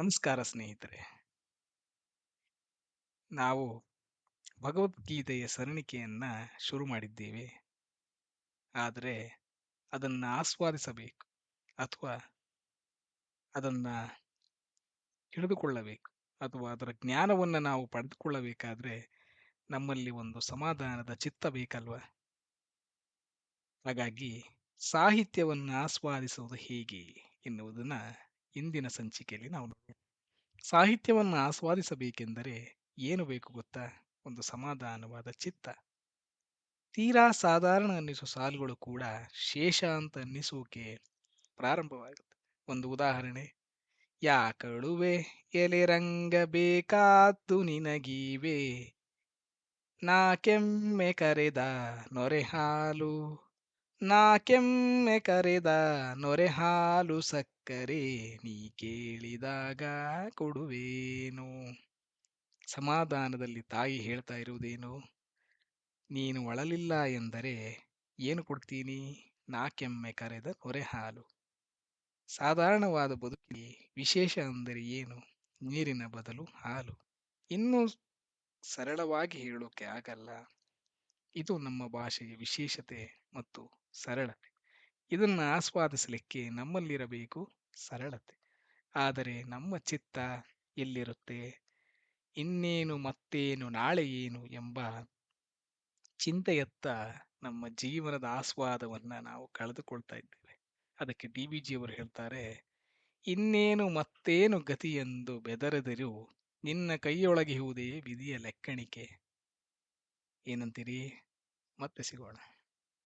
ನಮಸ್ಕಾರ ಸ್ನೇಹಿತರೆ. ನಾವು ಭಗವದ್ಗೀತೆಯ ಸರಣಿಕೆಯನ್ನ ಶುರು ಮಾಡಿದ್ದೇವೆ. ಆದರೆ ಅದನ್ನು ಆಸ್ವಾದಿಸಬೇಕು ಅಥವಾ ಅದನ್ನ ಹಿಡಿದುಕೊಳ್ಳಬೇಕು ಅಥವಾ ಅದರ ಜ್ಞಾನವನ್ನು ನಾವು ಪಡೆದುಕೊಳ್ಳಬೇಕಾದ್ರೆ ನಮ್ಮಲ್ಲಿ ಒಂದು ಸಮಾಧಾನದ ಚಿತ್ತ ಬೇಕಲ್ವಾ? ಹಾಗಾಗಿ ಸಾಹಿತ್ಯವನ್ನು ಆಸ್ವಾದಿಸುವುದು ಹೇಗೆ ಎನ್ನುವುದನ್ನ ಇಂದಿನ ಸಂಚಿಕೆಯಲ್ಲಿ ನಾವು ಸಾಹಿತ್ಯವನ್ನು ಆಸ್ವಾದಿಸಬೇಕೆಂದರೆ ಏನು ಬೇಕು ಗೊತ್ತಾ? ಒಂದು ಸಮಾಧಾನವಾದ ಚಿತ್ತ. ತೀರಾ ಸಾಧಾರಣ ಅನ್ನಿಸುವ ಸಾಲುಗಳು ಕೂಡ ಶೇಷ ಅಂತ ಅನ್ನಿಸೋಕೆ ಪ್ರಾರಂಭವಾಗುತ್ತೆ. ಒಂದು ಉದಾಹರಣೆ ಯಾಕಳುವೆ ಎಲೆ ರಂಗ ಬೇಕಾದ್ದು ನಿನಗೀವೆ. ನಾ ಕೆಮ್ಮೆ ಕರೆದ ನೊರೆ ಹಾಲು ನಾ ಕೆಮ್ಮೆ ಕರೆದ ನೊರೆ ಹಾಲು ಸಕ್ಕರೆ ನೀ ಕೇಳಿದಾಗ ಕೊಡುವೇನು. ಸಮಾಧಾನದಲ್ಲಿ ತಾಯಿ ಹೇಳ್ತಾ ಇರುವುದೇನು? ನೀನು ಒಳಲಿಲ್ಲ ಎಂದರೆ ಏನು ಕೊಡ್ತೀನಿ? ನಾ ಕೆಮ್ಮೆ ಕರೆದ ನೊರೆ ಹಾಲು. ಸಾಧಾರಣವಾದ ಬದುಕಿ ವಿಶೇಷ ಅಂದರೆ ಏನು? ನೀರಿನ ಬದಲು ಹಾಲು. ಇನ್ನೂ ಸರಳವಾಗಿ ಹೇಳೋಕೆ ಆಗಲ್ಲ. ಇದು ನಮ್ಮ ಭಾಷೆಯ ವಿಶೇಷತೆ ಮತ್ತು ಸರಳತೆ. ಇದನ್ನು ಆಸ್ವಾದಿಸಲಿಕ್ಕೆ ನಮ್ಮಲ್ಲಿರಬೇಕು ಸರಳತೆ. ಆದರೆ ನಮ್ಮ ಚಿತ್ತ ಎಲ್ಲಿರುತ್ತೆ? ಇನ್ನೇನು ಮತ್ತೇನು ನಾಳೆ ಏನು ಎಂಬ ಚಿಂತೆಯತ್ತ ನಮ್ಮ ಜೀವನದ ಆಸ್ವಾದವನ್ನ ನಾವು ಕಳೆದುಕೊಳ್ತಾ ಇದ್ದೇವೆ. ಅದಕ್ಕೆ ಡಿ ಬಿ ಜಿಯವರು ಹೇಳ್ತಾರೆ, ಇನ್ನೇನು ಮತ್ತೇನು ಗತಿ ಎಂದು ಬೆದರದಿರು, ನಿನ್ನ ಕೈಯೊಳಗಿಹುವುದೇ ವಿಧಿಯ ಲೆಕ್ಕಣಿಕೆ. ಏನಂತೀರಿ? ಮತ್ತೆ ಸಿಗೋಣ.